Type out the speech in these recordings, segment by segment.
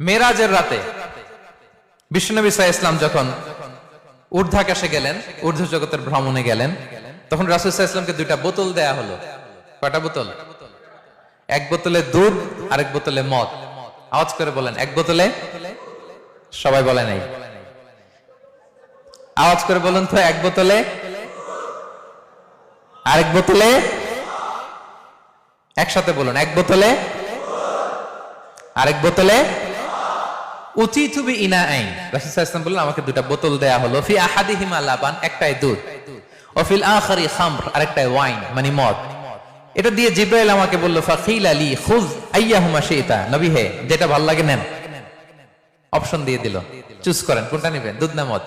মেরাজের রাতে বিশ্বনবী সাহা ইসলাম যখন ঊর্ধ্বাকাশে গেলেন, ঊর্ধ্ব জগতের ভ্রমণে গেলেন, তখন রাসুল সাহা ইসলামকে দুইটা বোতল দেয়া হলো। কয়টা বোতল? এক বোতলে দুধ, আরেক বোতলে মদ। আওয়াজ করে বলেন, এক বোতলে? সবাই বলে নাই। আওয়াজ করে বলুন তো, এক বোতলে? আরেক বোতলে? একসাথে বলুন, এক বোতলে? আরেক বোতলে? আমাকে দুটা বোতল দেয়া হলো। একটাই দুধ। আরেকটাই ওয়াইন মানে মদ। এটা দিয়ে জিব্রাইল আমাকে ফাকিল আলী খুজ নবী হে, যেটা ভালো লাগে নেন। অপশন দিয়ে দিল। চুজ করেন, কোনটা নেবেন, দুধ না মদ?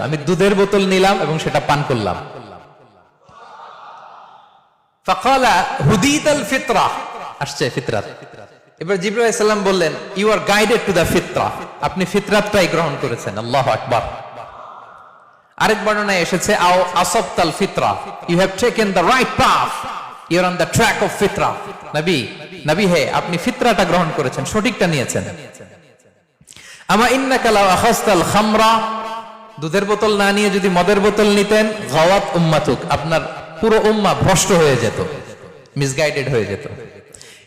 আমি দুধের বোতল নিলাম এবং সেটা পান করলাম। ফিতরা। আসছে ফিতরাত। এবার জিব্রাইল আলাইহিস সালাম বললেন you are guided to the ফিতরা আপনি ফিতরাতটাই গ্রহণ করেছেন, আল্লাহু আকবার। আরেক বর্ণনায় এসেছে, আও ফিতরা। You have taken the right path you are on the track of ফিতরা হে, আপনি ফিতরাটা গ্রহণ করেছেন, সঠিকটা নিয়েছেন। আমা ইন্নাকা লাও আখাসতাল খামরা। দুধের বোতল না নিয়ে যদি মদের বোতল নিতেন, গাওয়াত উম্মাতুক, আপনার পুরো উম্মা ভ্রষ্ট হয়ে যেত মিসগাইডেড হয়ে যেত।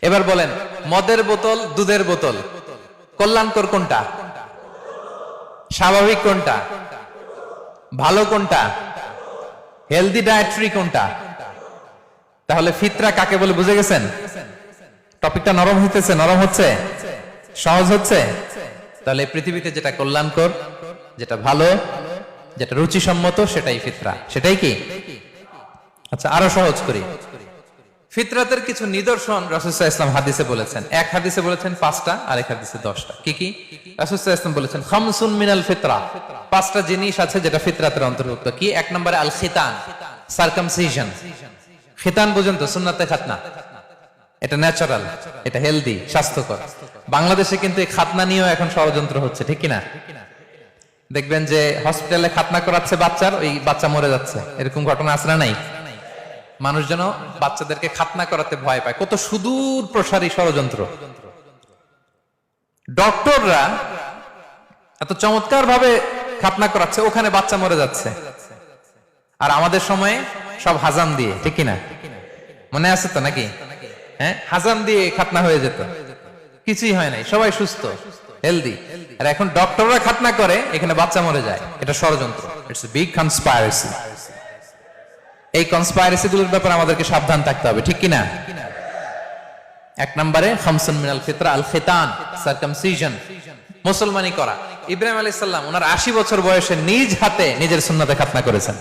এবার বলেন, মদের বোতল, দুধের বোতল, কল্যাণকর কোনটা? স্বাভাবিক কোনটা? ভালো কোনটা? হেলদি ডায়েট্রি কোনটা? তাহলে ফিতরা কাকে বলে, বুঝে গেছেন? টপিকটা নরম হইতেছে, নরম হচ্ছে? সহজ হচ্ছে? তাহলে পৃথিবীতে যেটা কল্যাণকর, যেটা ভালো, যেটা রুচিসম্মত, সেটাই ফিতরা। সেটাই কি? আচ্ছা আরও সহজ করি। ফিতরাতের কিছু নিদর্শন রাসুসাহ ইসলাম হাদিসে বলেছেন। এক হাদিসে বলেছেন পাঁচটা আর এক হাদিসে দশটা। কি কি? রাসুসাহ ইসলাম বলেছেন খামসুন মিনাল ফিতরা। পাঁচটা জিনিস আছে যেটা ফিতরাতের অন্তর্ভুক্ত। কি? এক নম্বরে আল খিতান সার্কামসিশন খিতান বুঝেন তো সুন্নাতে খাতনা। এটা ন্যাচারাল এটা হেলদি স্বাস্থ্যকর। বাংলাদেশে কিন্তু এই খাতনা নিয়েও এখন ষড়যন্ত্র হচ্ছে ঠিক কিনা? দেখবেন যে হসপিটালে খাতনা করাচ্ছে বাচ্চার ওই বাচ্চা মরে যাচ্ছে। এরকম ঘটনা আছে না নাই? মানুষ যেন বাচ্চাদেরকে খাতনা করাতে ভয় পায়। কত সুদূর প্রসারী ষড়যন্ত্র। ডক্টররা এত চমৎকার ভাবে খাতনা করাচ্ছে, ওখানে বাচ্চা মরে যাচ্ছে। আর আমাদের সময়ে সব হাজাম দিয়ে, ঠিক কিনা? মনে আছে তো নাকি? হ্যাঁ? হাজাম দিয়ে খাতনা হয়ে যেত। কিছুই হয় নাই, সবাই সুস্থ হেলদি আর এখন ডক্টররা খাতনা করে, এখানে বাচ্চা মরে যায়। এটা ষড়যন্ত্র। ইটস বিগ কনস্পাইরেসি এই কনস্পাইরেসি গুলোর ব্যাপারে আমাদেরকে সাবধান থাকতে হবে, ঠিক কিনা? এক নম্বরে, খামসুন মিনাল ফিতরা, আল খিতান সার্কামসিশন মুসলমানি করা। ইব্রাহিম আলাইহিস সালাম, ওনার 80 বছর বয়সে নিজ হাতে নিজের সুন্নাতে খাতনা করেছেন।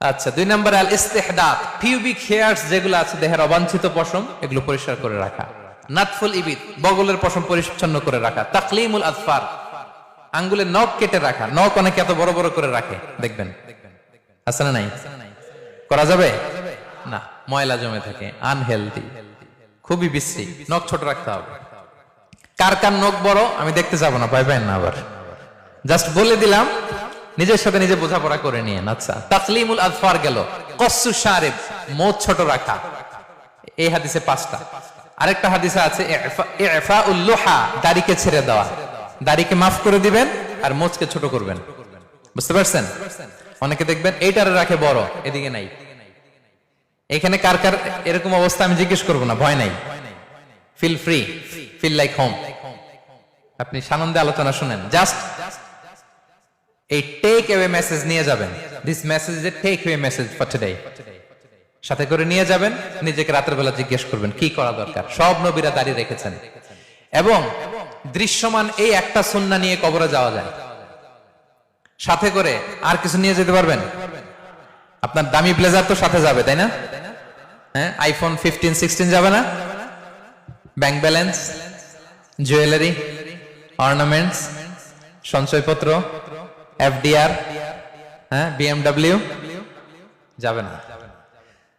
আচ্ছা দুই নম্বরে, আল ইস্তেহদাত পিউবিক হেয়ারস যেগুলো আছে, দেহের অবাঞ্ছিত পশম, এগুলো পরিষ্কার করে রাখা। নাতফুল ইবিদ, বগলের পশম পরিচ্ছন্ন করে রাখা। তাকলিমুল আজফার আঙ্গুলের নখ কেটে রাখা। নখ অনেকে এত বড় বড় করে রাখে, দেখবেন। আছে না নাই? করা যাবে? না, ময়লা জমে থাকে আনহেলদি খুবই বিশ্রী, নখ ছোট রাখতে হবে। কার কার নখ বড়, আমি দেখতে যাব না পাইন না আবার। জাস্ট বলে দিলাম, নিজের সাথে নিজে বোঝাপড়া করে নিয়ে আচ্ছা তাকলিমুল আজফার গেল। কসু সারেব মোচ ছোট রাখা। এই হাদিসে পাঁচটা। আরেকটা হাদিসে আছে, ইফা উল্লুহা দাড়িকে ছেড়ে দেওয়া। দাড়িকে মাফ করে দিবেন, আর মোচকে ছোট করবেন। বুঝতে পারছেন? অনেকে দেখবেন এইটারে রাখে বড়, এদিকে নাই। এখানে কার কার এরকম অবস্থা আমি জিজ্ঞেস করব না, ভয় নাই। Feel free feel like home আপনি সানন্দে আলোচনা শুনেন। জাস্ট এই টেক অ্যাওয়ে মেসেজ নিয়ে যাবেন। This message is a take away message for today সাথে করে নিয়ে যাবেন, নিজেকে রাতের বেলা জিজ্ঞেস করবেন, কি করা দরকার? সব নবীরা দাঁড়িয়ে রেখেছেন। এবং দৃশ্যমান এই একটা সুন্না নিয়ে কবরে যাওয়া যায়। সাথে করে আর কিছু নিয়ে যেতে পারবেন? আপনার দামি ব্লেজার তো সাথে যাবে, তাই না? হ্যাঁ আইফোন ফিফটিন সিক্সটিন যাবে না? ব্যাংক ব্যালেন্স জুয়েলারি অর্নামেন্টস সঞ্চয়পত্র এফডিআর হ্যাঁ বিএমডাব্লিউ যাবে না।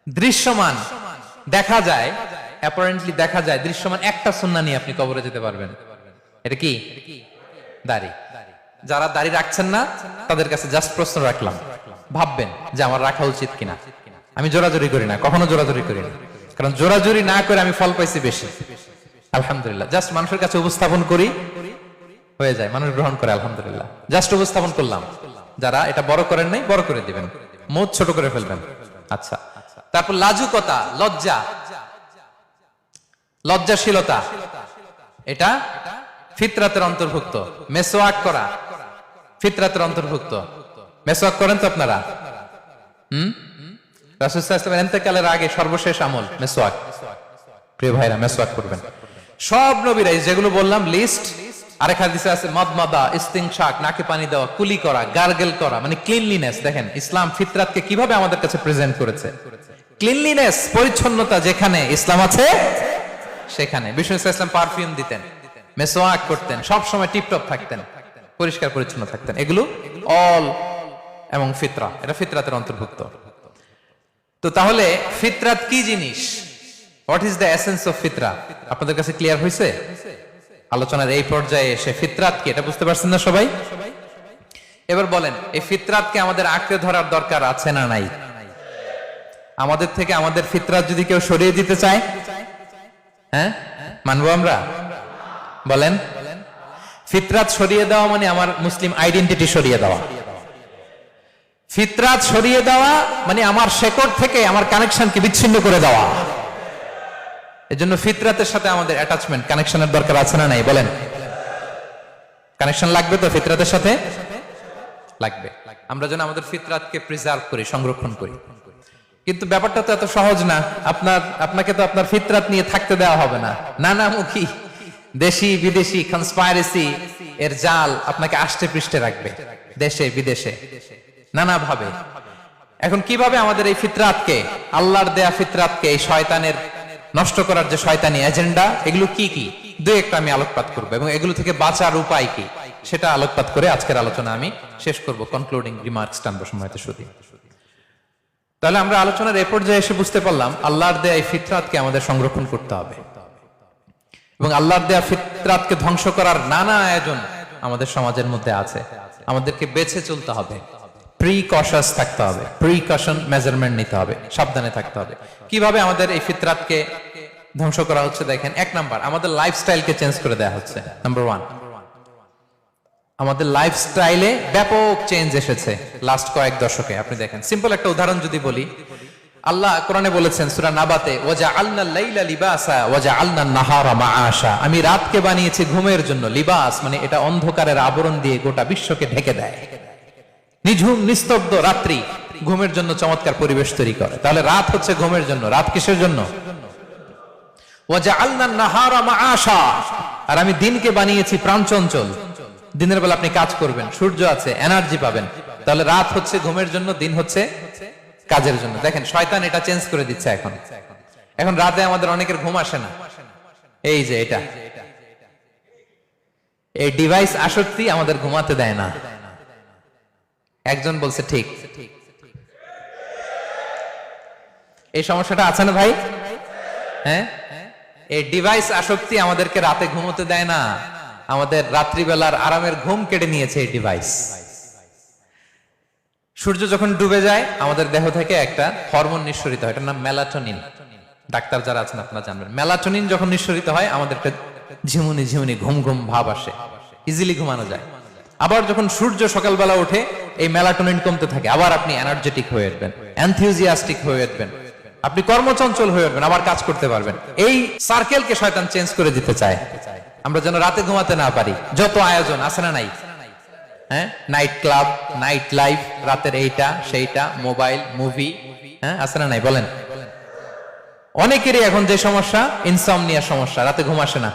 দৃশ্যমান, দেখা যায় অ্যাপারেন্টলি দেখা যায়, দৃশ্যমান একটা সুন্না নিয়ে আপনি কবরে যেতে পারবেন। এটা কি? দাড়ি। যারা দাড়ি রাখছেন না, তাদের কাছে জাস্ট প্রশ্ন রাখলাম। ভাববেন যে আমার রাখা উচিত কিনা। আমি জোরাজোরি করি না, কখনো জোরাজোরি করি না। কারণ জোরাজুরি না করে আমি ফল পাইছি বেশি। আলহামদুলিল্লাহ জাস্ট মানুষের কাছে উপস্থাপন করি, হয়ে যায়, মানুষ গ্রহণ করে, আলহামদুলিল্লাহ। জাস্ট উপস্থাপন করলাম। যারা এটা বড় করেন নাই, বড় করে দিবেন। মুখ ছোট করে ফেলবেন। আচ্ছা। তারপর লাজুকতা, লজ্জা। লজ্জাশীলতা। এটা ফিতরাতের অন্তর্ভুক্ত। মেসোয়াক করা। ফিতরাতের অন্তর্ভুক্ত। মেসোয়াক করেন তো আপনারা? হুম? রাসুসাল্লাম এন্তেকালের আগে সর্বশেষ আমল মেসোয়াক প্রিয় ভাইরা মেসোয়াক করবেন। সব নবীরাই যেগুলো বললাম, লিস্ট, আরেক হাদিসে আছে, মদমাদা ইস্তিং শাক নাকে পানি দেওয়া, কুলি করা করা মানে ক্লিনলিনেস, দেখেন, ইসলাম ফিতরাতকে কীভাবে আমাদের কাছে প্রেজেন্ট করেছে? ক্লিনলিনেস, পরিচ্ছন্নতা যেখানে, ইসলাম আছে সেখানে। বিষ্ণু ইসলাম পারফিউম দিতেন মেসোয়াক করতেন সব সময় টিপটপ থাকতেন। পরিষ্কার পরিচ্ছন্ন থাকতেন। এগুলো অল এবং ফিতরা। এটা ফিতরাতের অন্তর্ভুক্ত। তো তাহলে ফিতরাত কি জিনিস? What is the essence of ফিতরা? আপনাদের কাছে ক্লিয়ার হয়েছে আলোচনার এই পর্যায়ে এসে ফিতরাত কি? এটা বুঝতে পারছেন না সবাই? এবার বলেন, এই ফিতরাতকে আমাদের আঁকড়ে ধরার দরকার আছে না নাই? আমাদের থেকে আমাদের ফিতরাত যদি কেউ সরিয়ে দিতে চায়? হ্যাঁ? মানবো আমরা? বলেন। ফিতরাত সরিয়ে দেওয়া মানে আমার মুসলিম আইডেন্টিটি সরিয়ে দেওয়া। ফিতরাত সরিয়ে দেওয়া মানে আমার শেকড় থেকে আমার কানেকশনকে বিচ্ছিন্ন করে দেওয়া। এজন্য ফিতরাতের সাথে আমাদের অ্যাটাচমেন্ট কানেকশনের দরকার আছে না নাই? বলেন। কানেকশন লাগবে তো ফিতরাতের সাথে? লাগবে। আমরা যেন আমাদের ফিতরাতকে প্রিজার্ভ করি, সংরক্ষণ করি। কিন্তু ব্যাপারটা তো এত সহজ না। আপনার, আপনাকে তো আপনার ফিতরাত নিয়ে থাকতে দেওয়া হবে না। নানামুখী। দেশি বিদেশি কনস্পাইরেসি এর জাল আপনাকে আষ্টে পৃষ্ঠে রাখবে, দেশে, বিদেশে নানা ভাবে এখন কীভাবে আমাদের এই ফিতরাতকে, আল্লাহর দেয়া ফিতরাতকে এই শয়তানের নষ্ট করার যে শয়তানি এজেন্ডা এগুলো কি কি? দুই একটা আমি আলোকপাত করব এবং এগুলো থেকে বাঁচার উপায় কি? সেটা আলোকপাত করে আজকের আলোচনা আমি শেষ করব কনক্লুডিং রিমার্কস টানবো সময়তে শুধু। তাহলে আমরা আলোচনার এ পর্যায়ে এসে বুঝতে পারলাম, আল্লাহর দেয়া এই ফিতরাতকে আমাদের সংরক্ষণ করতে হবে। এবং আল্লাহর দেয়া ফিতরাতকে ধ্বংস করার নানা আয়োজন আমাদের সমাজের মধ্যে আছে। আমাদেরকে বেছে চলতে হবে। থাকতে হবে। প্রিকশন মেজারমেন্ট নিতে হবে। সাবধানে থাকতে হবে। কীভাবে আমাদের এই ফিতরাতকে ধ্বংস করা হচ্ছে দেখেন? এক নাম্বার, আমাদের লাইফস্টাইলকে চেঞ্জ করে দেওয়া হচ্ছে। নাম্বার ওয়ান আমাদের লাইফস্টাইলে ব্যাপক চেঞ্জ এসেছে লাস্ট কয়েক দশকে। আপনি দেখেন সিম্পল একটা উদাহরণ যদি বলি আল্লাহ কোরআনে বলেছেন, সূরা নাবাতে ওয়াজা আলনা লাইলা লিবাসা ওয়াজা আলনা নাহারা মাআশা। আমি রাতকে বানিয়েছি ঘুমের জন্য। লিবাস মানে এটা অন্ধকারের আবরণ দিয়ে গোটা বিশ্বকে ঢেকে দেয়। নিঝুম, নিস্তব্ধ রাত্রি ঘুমের জন্য চমৎকার পরিবেশ তৈরি করে। তাহলে রাত হচ্ছে ঘুমের জন্য। রাত কিসের জন্য? ওয়াজা আলনা নাহারা মাআশা। আর আমি দিনকে বানিয়েছি প্রাণচঞ্চল দিনের বেলা আপনি কাজ করবেন, সূর্য আছে, এনার্জি পাবেন। তাহলে রাত হচ্ছে ঘুমের জন্য, দিন হচ্ছে কাজের জন্য। দেখেন, শয়তান এটা চেঞ্জ করে দিচ্ছে এখন। এখন রাতে আমাদের অনেকের ঘুম আসে না। এই যে এটা। এই ডিভাইস আসক্তি আমাদের ঘুমাতে দেয় না। একজন বলছে, ঠিক। এই সমস্যাটা আছে না ভাই? হ্যাঁ? এই ডিভাইস আসক্তি আমাদেরকে রাতে ঘুমোতে দেয় না। আমাদের রাত্রিবেলার আরামের ঘুম কেটে নিয়েছে এই ডিভাইস সূর্য যখন ডুবে যায়, আমাদের দেহ থেকে একটা হরমোন নিঃসরিত হয়। এটার নাম মেলাটোনিন। ডাক্তার যারা আছেন, আপনারা জানবেন। মেলাটোনিন যখন নিঃসরিত হয় আমাদের একটা ঝিমুনি ঝিমুনি ঘুম ঘুম ভাব আসে। ইজিলি ঘুমানো যায়। আবার যখন সূর্য সকালবেলা ওঠে, এই মেলাটোনিন কমতে থাকে। আবার আপনি এনার্জেটিক হয়ে উঠবেন এনথিউজিয়াস্টিক হয়ে উঠবেন। আপনি কর্মচঞ্চল হয়ে উঠবেন, আবার কাজ করতে পারবেন। এই সার্কেলকে শয়তান চেঞ্জ করে দিতে চায়। আমরা যেন রাতে ঘুমাতে না পারি। যত আয়োজন, আছে না নাই? হ্যাঁ? নাইট ক্লাব নাইট লাইফ রাতের এইটা, সেইটা মোবাইল মুভি হ্যাঁ? আছে না নাই? বলেন। অনেকেরই এখন যে সমস্যা ইনসমনিয়া সমস্যা, রাতে ঘুম আসে না।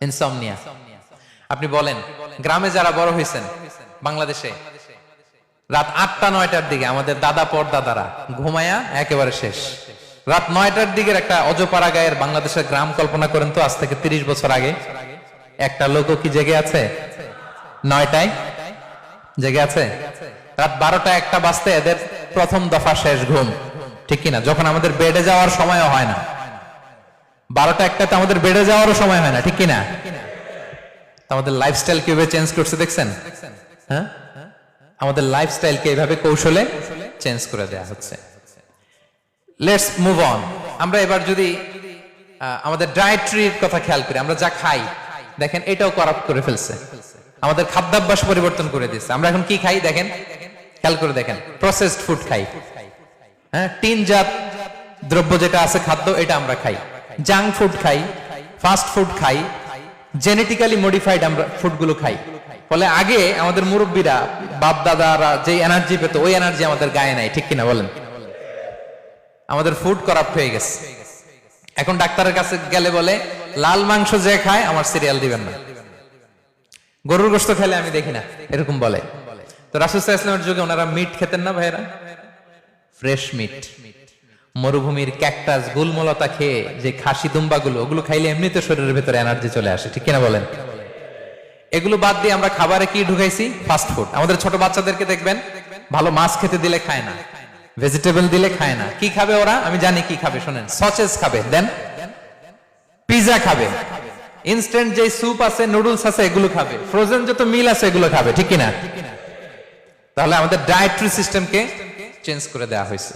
ইনসমনিয়া আপনি বলেন, গ্রামে যারা বড় হয়েছেন, বাংলাদেশে, রাত আটটা, নয়টার দিকে, আমাদের দাদা পর দাদারা ঘুমায়া একেবারে শেষ। রাত নয়টার দিকের একটা অজপাড়া গায়ের বাংলাদেশের গ্রাম কল্পনা করেন তো, আজ থেকে তিরিশ বছর আগে, একটা লোক কি জেগে আছে? নয়টায়? জেগে আছে? রাত বারোটা একটা বাজতে এদের প্রথম দফা শেষ ঘুম। ঠিক কিনা? যখন আমাদের বেডে যাওয়ার সময়ও হয় না। বারোটা একটাতে আমাদের বেডে যাওয়ারও সময় হয় না, ঠিক কিনা? আমাদের লাইফস্টাইল কীভাবে চেঞ্জ করছে দেখছেন? হ্যাঁ? আমাদের লাইফস্টাইলকে এইভাবে কৌশলে চেঞ্জ করে দেয়া হচ্ছে। লেটস মুভ অন আমরা এবার যদি আমাদের ডায়েট্রির কথা খেয়াল করি, আমরা যা খাই, দেখেন এটাও করাপ্ট করে ফেলছে। আমাদের খাদ্যাভ্যাস পরিবর্তন করে দিচ্ছে আমরা এখন কি খাই দেখেন? খেয়াল করে দেখেন। প্রসেসড ফুড খাই। হ্যাঁ টিনজাত দ্রব্য যেটা আছে খাদ্য, এটা আমরা খাই। জাঙ্ক ফুড খাই ফাস্ট ফুড খাই জেনেটিক্যালি মডিফাইড আমরা ফুডগুলো খাই। ফলে আগে আমাদের মুরব্বীরা বাপ দাদারা যে এনার্জি পেত, ওই এনার্জি আমাদের গায়ে নাই, ঠিক কিনা বলেন? আমাদের ফুড করাপ্ট হয়ে গেছে। এখন ডাক্তারের কাছে গেলে বলে, লাল মাংস যে খায়, আমার সিরিয়াল দিবেন না। গরুর গোস্ত খেলে আমি দেখি না, এরকম বলে। তো রাসুসাহ ইসলামের যুগে ওনারা মিট খেতেন না ভাইরা ফ্রেশ মিট মরুভূমির ক্যাকটাস গুলমলতা খেয়ে যে খাসি দুম্বাগুলো, ওগুলো খাইলে এমনিতে শরীরের ভেতরে এনার্জি চলে আসে, ঠিক কিনা বলেন? এগুলো বাদ দিয়ে আমরা খাবারে কি ঢুকাইছি? ফাস্ট ফুড আমাদের ছোট বাচ্চাদেরকে দেখবেন, ভালো মাছ খেতে দিলে খায় না ভেজিটেবল দিলে খায় না। কি খাবে ওরা? আমি জানি কি খাবে, শোনেন। সচেস খাবে, দেন। পিজা খাবে। ইনস্ট্যান্ট যে স্যুপ আছে নুডলস আছে, এগুলো খাবে। ফ্রোজেন যত মিল আছে, এগুলো খাবে, ঠিক কিনা? তাহলে আমাদের ডায়েটরি সিস্টেমকে চেঞ্জ করে দেওয়া হয়েছে।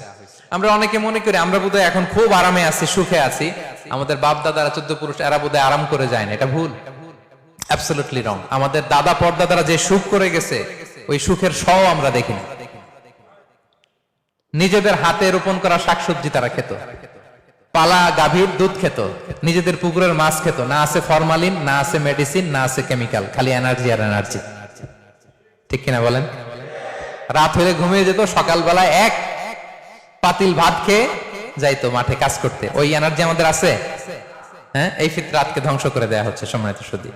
আমরা অনেকে মনে করি, আমরা বোধহয় এখন খুব আরামে আছি, সুখে আছি। আমাদের বাপ দাদারা চোদ্দ পুরুষ, এরা বোধহয় আরাম করে যায় না, এটা ভুল। অ্যাবসলুটলি রং আমাদের দাদা পরদাদারা যে সুখ করে গেছে, ওই সুখের স আমরা দেখিনি। নিজেদের হাতে রোপণ করা শাকসবজি তারা খেত। পালা গাভীর দুধ খেত, নিজেদের পুকুরের মাছ খেত, না আছে ফরমালিন, না আছে মেডিসিন, না আছে কেমিক্যাল, খালি এনার্জি আর এনার্জি। ঠিক কিনা বলেন? রাত হলে ঘুমিয়ে যেত সকালবেলা এক পাতিল ভাত খেয়ে যাইতো মাঠে কাজ করতে। ওই এনার্জি আমাদের আছে? হ্যাঁ এই ফিতরাতকে ধ্বংস করে দেয়া হচ্ছে সম্মানিত সুদী